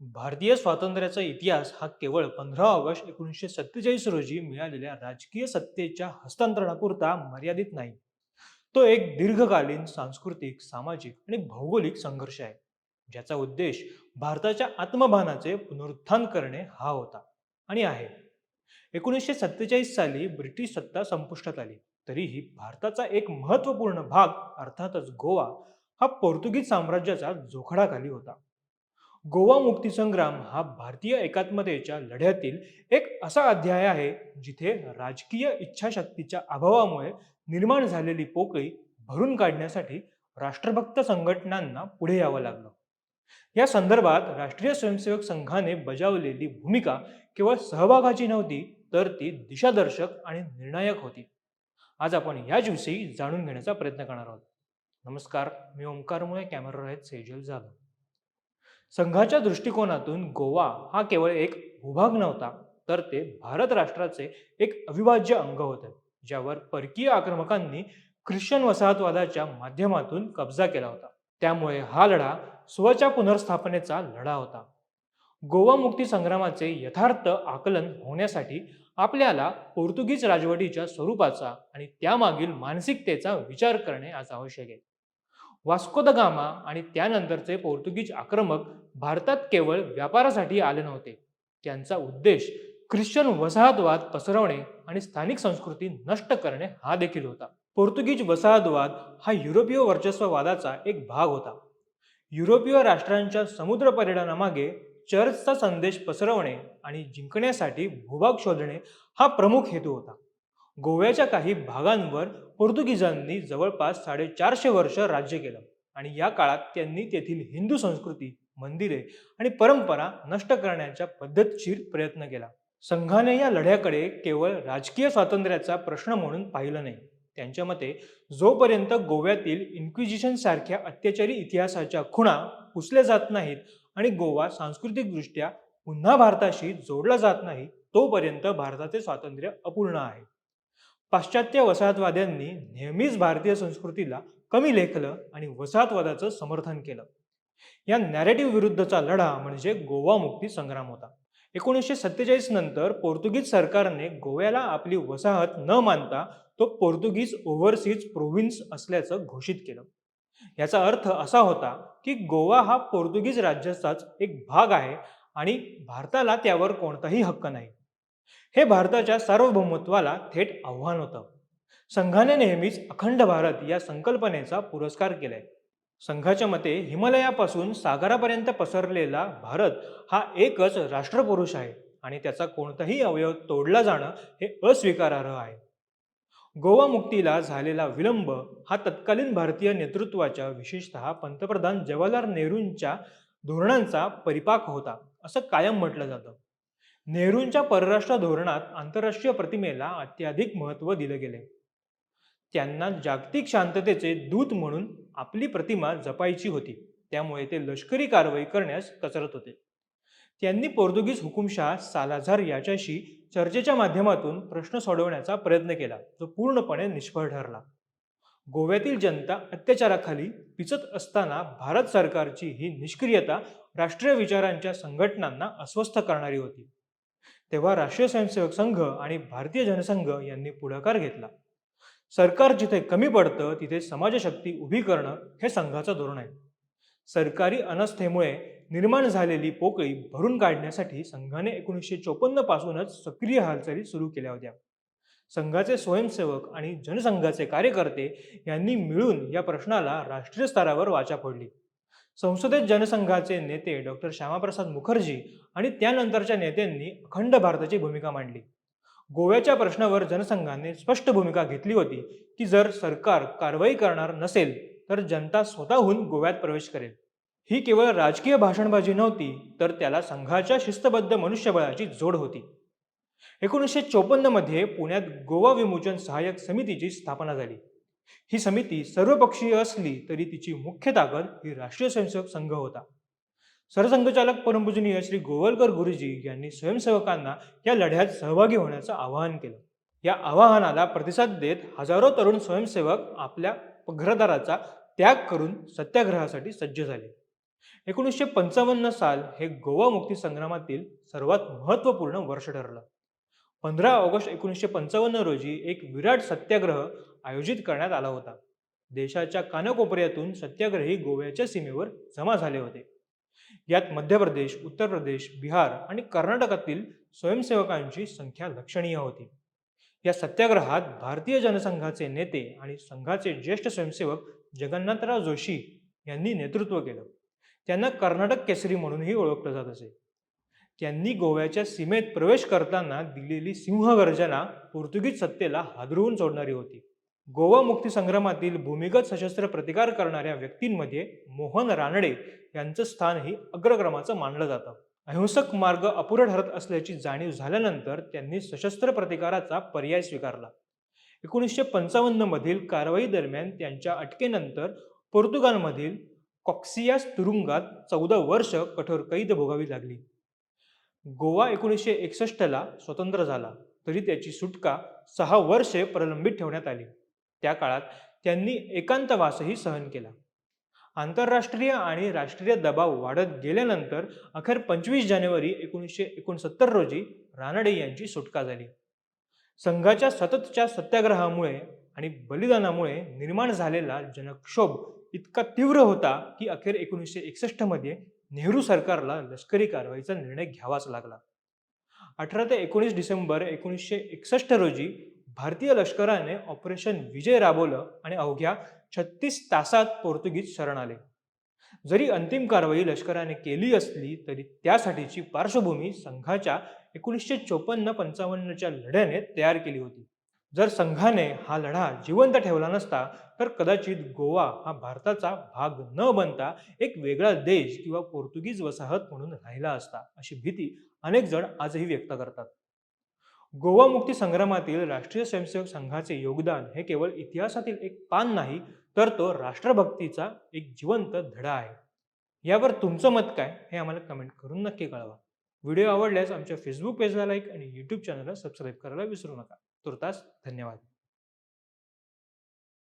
भारतीय स्वातंत्र्याचा इतिहास हा केवळ पंधरा ऑगस्ट एकोणीसशे सत्तेचाळीस रोजी मिळालेल्या राजकीय सत्तेच्या हस्तांतरणापुरता मर्यादित नाही. तो एक दीर्घकालीन सांस्कृतिक सामाजिक आणि भौगोलिक संघर्ष आहे ज्याचा उद्देश भारताच्या आत्मभानाचे पुनरुत्थान करणे हा होता आणि आहे. एकोणीसशे सत्तेचाळीस साली ब्रिटिश सत्ता संपुष्टात आली तरीही भारताचा एक महत्त्वपूर्ण भाग अर्थातच गोवा हा पोर्तुगीज साम्राज्याचा जोखडाखाली होता. गोवा मुक्तीसंग्राम हा भारतीय एकात्मतेच्या लढ्यातील एक असा अध्याय आहे जिथे राजकीय इच्छाशक्तीच्या अभावामुळे निर्माण झालेली पोकळी भरून काढण्यासाठी राष्ट्रभक्त संघटनांना पुढे यावं लागलं. या संदर्भात राष्ट्रीय स्वयंसेवक संघाने बजावलेली भूमिका केवळ सहभागाची नव्हती तर ती दिशादर्शक आणि निर्णायक होती. आज आपण याच विषयी जाणून घेण्याचा प्रयत्न करणार आहोत. नमस्कार मी ओंकारमुळे कॅमेरा आहेत सेजल जाधव. संघाच्या दृष्टिकोनातून गोवा हा केवळ एक भूभाग नव्हता तर ते भारत राष्ट्राचे एक अविभाज्य अंग होते ज्यावर परकीय आक्रमकांनी ख्रिश्चन वसाहतवादाच्या माध्यमातून कब्जा केला होता. त्यामुळे हा लढा स्वच्या पुनर्स्थापनेचा लढा होता. गोवा मुक्ती संग्रामाचे यथार्थ आकलन होण्यासाठी आपल्याला पोर्तुगीज राजवटीच्या स्वरूपाचा आणि त्यामागील मानसिकतेचा विचार करणे आज आवश्यक आहे. वास्को द गामा आणि त्यानंतरचे पोर्तुगीज आक्रमक भारतात केवळ व्यापारासाठी आले नव्हते. त्यांचा उद्देश ख्रिश्चन वसाहतवाद पसरवणे आणि स्थानिक संस्कृती नष्ट करणे हा देखील होता. पोर्तुगीज वसाहतवाद हा युरोपीय वर्चस्ववादाचा एक भाग होता. युरोपीय राष्ट्रांच्या समुद्र पर्यटनामागे चर्चचा संदेश पसरवणे आणि जिंकण्यासाठी भूभाग शोधणे हा प्रमुख हेतू होता. गोव्याच्या काही भागांवर पोर्तुगीजांनी जवळपास साडेचारशे वर्ष राज्य केलं. आणि या काळात त्यांनी तेथील हिंदू संस्कृती मंदिरे आणि परंपरा नष्ट करण्याचा पद्धतशीर प्रयत्न केला. संघाने या लढ्याकडे केवळ राजकीय स्वातंत्र्याचा प्रश्न म्हणून पाहिलं नाही. त्यांच्या मते जोपर्यंत गोव्यातील इन्क्विजिशन सारख्या अत्याचारी इतिहासाच्या खुणा पुसल्या जात नाहीत आणि गोवा सांस्कृतिकदृष्ट्या पुन्हा भारताशी जोडला जात नाही तोपर्यंत भारताचे स्वातंत्र्य अपूर्ण आहे. पाश्चात्य वसाहतवाद्यांनी नेहमीच भारतीय संस्कृतीला कमी लेखलं आणि वसाहतवादाचं समर्थन केलं. या नॅरेटिव्ह विरुद्धचा लढा म्हणजे गोवा मुक्ती संग्राम होता. एकोणीसशे सत्तेचाळीस नंतर पोर्तुगीज सरकारने गोव्याला आपली वसाहत न मानता तो पोर्तुगीज ओव्हरसीज प्रोव्हिन्स असल्याचं घोषित केलं. याचा अर्थ असा होता की गोवा हा पोर्तुगीज राज्याचाच एक भाग आहे आणि भारताला त्यावर कोणताही हक्क नाही. हे भारताच्या सार्वभौमत्वाला थेट आव्हान होतं. संघाने नेहमीच अखंड भारत या संकल्पनेचा पुरस्कार केलाय. संघाच्या मते हिमालयापासून सागरापर्यंत पसरलेला भारत हा एकच राष्ट्रपुरुष आहे आणि त्याचा कोणताही अवयव तोडला जाणं हे अस्वीकारार्ह आहे. गोवा मुक्तीला झालेला विलंब हा तत्कालीन भारतीय नेतृत्वाच्या विशेषतः पंतप्रधान जवाहरलाल नेहरूंच्या धोरणांचा परिपाक होता असं कायम म्हटलं जातं. नेहरूंच्या परराष्ट्र धोरणात आंतरराष्ट्रीय प्रतिमेला अत्याधिक महत्त्व दिले गेले त्यांना जागतिक शांततेचे दूत म्हणून आपली प्रतिमा जपायची होती. त्यामुळे ते लष्करी कारवाई करण्यास कचरत होते. त्यांनी पोर्तुगीज हुकुमशाह सालाझार याच्याशी चर्चेच्या माध्यमातून प्रश्न सोडवण्याचा प्रयत्न केला जो पूर्णपणे निष्फळ ठरला. गोव्यातील जनता अत्याचाराखाली पिचत असताना भारत सरकारची ही निष्क्रियता राष्ट्रीय विचारांच्या संघटनांना अस्वस्थ करणारी होती. तेव्हा राष्ट्रीय स्वयंसेवक संघ आणि भारतीय जनसंघ यांनी पुढाकार घेतला. सरकार जिथे कमी पडतं तिथे समाजशक्ती उभी करणं हे संघाचं धोरण आहे. सरकारी अनस्थेमुळे निर्माण झालेली पोकळी भरून काढण्यासाठी संघाने एकोणीसशे चोपन्न पासूनच सक्रिय हालचाली सुरू केल्या होत्या. संघाचे स्वयंसेवक आणि जनसंघाचे कार्यकर्ते यांनी मिळून या प्रश्नाला राष्ट्रीय स्तरावर वाचा फोडली. संसदेत जनसंघाचे नेते डॉक्टर श्यामाप्रसाद मुखर्जी आणि त्यानंतरच्या नेत्यांनी अखंड भारताची भूमिका मांडली. गोव्याच्या प्रश्नावर जनसंघाने स्पष्ट भूमिका घेतली होती की जर सरकार कारवाई करणार नसेल तर जनता स्वतःहून गोव्यात प्रवेश करेल. ही केवळ राजकीय भाषणबाजी नव्हती तर त्याला संघाच्या शिस्तबद्ध मनुष्यबळाची जोड होती. एकोणीसशे चोपन्नमध्ये पुण्यात गोवा विमोचन सहाय्यक समितीची स्थापना झाली. ही समिती सर्वपक्षीय असली तरी तिची मुख्य ताकद ही राष्ट्रीय स्वयंसेवक संघ होता. सरसंघचालक परमपूजनीय श्री गोवलकर गुरुजी यांनी स्वयंसेवकांना या लढ्यात सहभागी होण्याचं आवाहन केलं. या आवाहनाला प्रतिसाद देत हजारो तरुण स्वयंसेवक आपल्या पघरदाराचा त्याग करून सत्याग्रहासाठी सज्ज झाले. एकोणीसशे पंचावन्न साल हे गोवा मुक्ती संग्रामातील सर्वात महत्त्वपूर्ण वर्ष ठरलं. पंधरा ऑगस्ट एकोणीसशे पंचावन्न रोजी एक विराट सत्याग्रह आयोजित करण्यात आला होता. देशाच्या कानाकोपऱ्यातून सत्याग्रही गोव्याच्या सीमेवर जमा झाले होते. यात मध्य प्रदेश उत्तर प्रदेश बिहार आणि कर्नाटकातील स्वयंसेवकांची संख्या लक्षणीय होती. या सत्याग्रहात भारतीय जनसंघाचे नेते आणि संघाचे ज्येष्ठ स्वयंसेवक जगन्नाथराव जोशी यांनी नेतृत्व केलं. त्यांना कर्नाटक केसरी म्हणूनही ओळखलं जात असे. त्यांनी गोव्याच्या सीमेत प्रवेश करताना दिलेली सिंहगर्जना पोर्तुगीज सत्तेला हादरवून सोडणारी होती. गोवा मुक्ती संग्रामातील भूमिगत सशस्त्र प्रतिकार करणाऱ्या व्यक्तींमध्ये मोहन रानडे यांचं स्थानही अग्रक्रमाचं मानलं जातं. अहिंसक मार्ग अपुरा ठरत असल्याची जाणीव झाल्यानंतर त्यांनी सशस्त्र प्रतिकाराचा पर्याय स्वीकारला. एकोणीसशे पंचावन्न मधील कारवाई दरम्यान त्यांच्या अटकेनंतर पोर्तुगालमधील कॉक्सियास तुरुंगात चौदा वर्ष कठोर कैद भोगावी लागली. गोवा एकोणीसशे एकसष्टला स्वतंत्र झाला. तरी त्याची सुटका सहा वर्षे प्रलंबित ठेवण्यात आली. त्या काळात त्यांनी एकांतवासही सहन केला. आंतरराष्ट्रीय आणि राष्ट्रीय दबाव वाढत गेल्यानंतर अखेर पंचवीस जानेवारी एकोणीसशे एकोणसत्तर रोजी रानडे यांची सुटका झाली. संघाच्या सततच्या सत्याग्रहामुळे आणि बलिदानामुळे निर्माण झालेला जनक्षोभ इतका तीव्र होता की अखेर एकोणीसशे एकसष्टमध्ये नेहरू सरकारला लष्करी कारवाईचा निर्णय घ्यावाच लागला. अठरा ते एकोणीस डिसेंबर एकोणीसशे एकसष्ट रोजी भारतीय लष्कराने ऑपरेशन विजय राबवलं आणि अवघ्या छत्तीस तासात पोर्तुगीज शरण आले. जरी अंतिम कारवाई लष्कराने केली असली तरी त्यासाठीची पार्श्वभूमी संघाच्या एकोणीसशे चोपन्न पंचावन्नच्या लढ्याने तयार केली होती. जर संघाने हा लढा जिवंत ठेवला नसता तर कदाचित गोवा हा भारताचा भाग न बनता एक वेगळा देश किंवा पोर्तुगीज वसाहत म्हणून राहिला असता अशी भीती अनेक जण आजही व्यक्त करतात. गोवा मुक्ती संग्रामातील राष्ट्रीय स्वयंसेवक संघाचे योगदान हे केवळ इतिहासातील एक पान नाही तर तो राष्ट्रभक्तीचा एक जिवंत धडा आहे. यावर तुमचं मत काय हे आम्हाला कमेंट करून नक्की कळवा. व्हिडिओ आवडल्यास आमच्या फेसबुक पेजला लाईक आणि यूट्यूब चॅनलला सबस्क्राईब करायला विसरू नका. तुर्तास धन्यवाद.